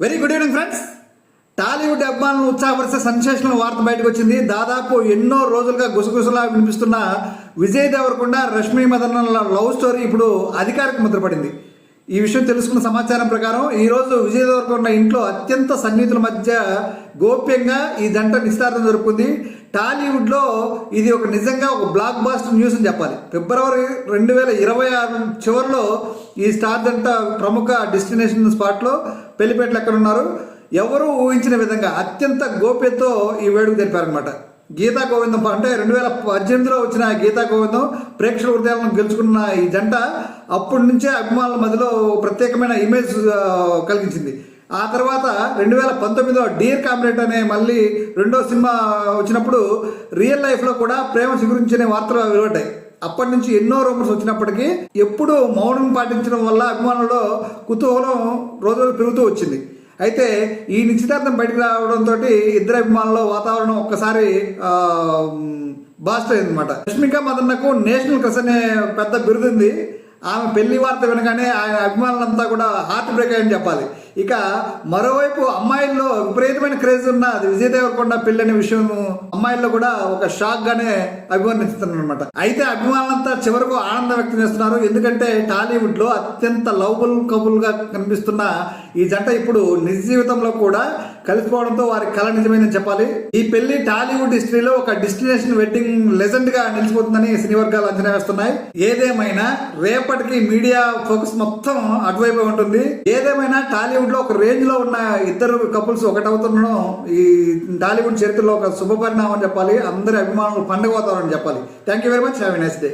Very good evening friends Tollywood అభిమానులను ఉత్సాహపరిచే sensational వార్త బయటకు వచ్చింది దాదాపు ఎన్నో రోజులుగా గుసగుసలా వినిపిస్తున్న విజయ్ దేవరకొండ రష్మి మదన్ల లవ్ స్టోరీ ఇప్పుడు అధికారిక ముద్రపడింది ఈ విషయం తెలుసుకున్న సమాచారం ప్రకారం ఈ రోజు విజయ్ ఇంట్లో అత్యంత సన్నిహితుల మధ్య గోప్యంగా ఈ జంట నిస్తార్థం జరుపుకుంది. టాలీవుడ్లో ఇది ఒక నిజంగా ఒక బ్లాక్ బాస్టర్ న్యూస్ అని చెప్పాలి. ఫిబ్రవరి రెండు వేల ఇరవై ఆరు చివరిలో ఈ స్టార్ జంట ప్రముఖ డెస్టినేషన్ స్పాట్లో పెళ్ళిపేటలు ఎక్కడ ఉన్నారు ఎవరు ఊహించిన విధంగా అత్యంత గోప్యతతో ఈ వేడుక తెలిపారనమాట గీతా గోవిందం అంటే రెండు వేల పద్దెనిమిదిలో వచ్చిన గీతా గోవిందం ప్రేక్షకుల హృదయాలను గెలుచుకున్న ఈ జంట అప్పటి నుంచే అభిమానుల మధ్యలో ప్రత్యేకమైన ఇమేజ్ కలిగించింది. ఆ తర్వాత రెండు వేల పంతొమ్మిదిలో డియర్ కామ్రేడ్ అనే మళ్ళీ రెండో సినిమా వచ్చినప్పుడు రియల్ లైఫ్లో కూడా ప్రేమ చిగురించే వార్తలు వెలువడ్డాయి. అప్పటి నుంచి ఎన్నో రూమర్స్ వచ్చినప్పటికీ ఎప్పుడూ మౌనం పాటించడం వల్ల అభిమానుల్లో కుతూహలం రోజు పెరుగుతూ వచ్చింది. అయితే ఈ నిశ్చితార్థం బయటకు రావడంతో ఇద్దరు అభిమానుల వాతావరణం ఒక్కసారి బాస్ట్ అయిందనమాట రష్మిక మదన్నకు నేషనల్ క్రస్ అనే పెద్ద బిరుదుంది. ఆమె పెళ్ళి వార్త వినగానే ఆయన అభిమానులంతా కూడా హార్ట్ బ్రేక్ అయ్యని చెప్పాలి. ఇక మరోవైపు అమ్మాయిల్లో విపరీతమైన క్రేజ్ ఉన్న అది విజయ్ దేవరకొండ పెళ్ళి అనే విషయం అమ్మాయిల్లో కూడా ఒక షాక్ గానే అభివర్ణిస్తున్నారు అనమాట అయితే అభిమానులంతా చివరకు ఆనందం వ్యక్తం చేస్తున్నారు. ఎందుకంటే టాలీవుడ్లో అత్యంత లవబుల్ కబుల్గా కనిపిస్తున్న ఈ జంట ఇప్పుడు నిజ జీవితంలో కూడా కలిసిపోవడంతో వారి కళ నిజమైందని చెప్పాలి. ఈ పెళ్ళి టాలీవుడ్ హిస్టరీలో ఒక డెస్టినేషన్ వెడ్డింగ్ లెజెండ్గా నిలిచిపోతుందని సినీ వర్గాలు అంచనా వేస్తున్నాయి. ఏదేమైనా రేపటికి మీడియా ఫోకస్ మొత్తం అటువైపు ఉంటుంది. ఏదేమైనా టాలీవుడ్ లో ఒక రేంజ్లో ఉన్న ఇద్దరు కపుల్స్ ఒకటవుతుండడం ఈ టాలీవుడ్ చరిత్రలో ఒక శుభపరిణామం చెప్పాలి అందరి అభిమానులు పండుగ వాతావరణం చెప్పాలి. Thank you very much have nice day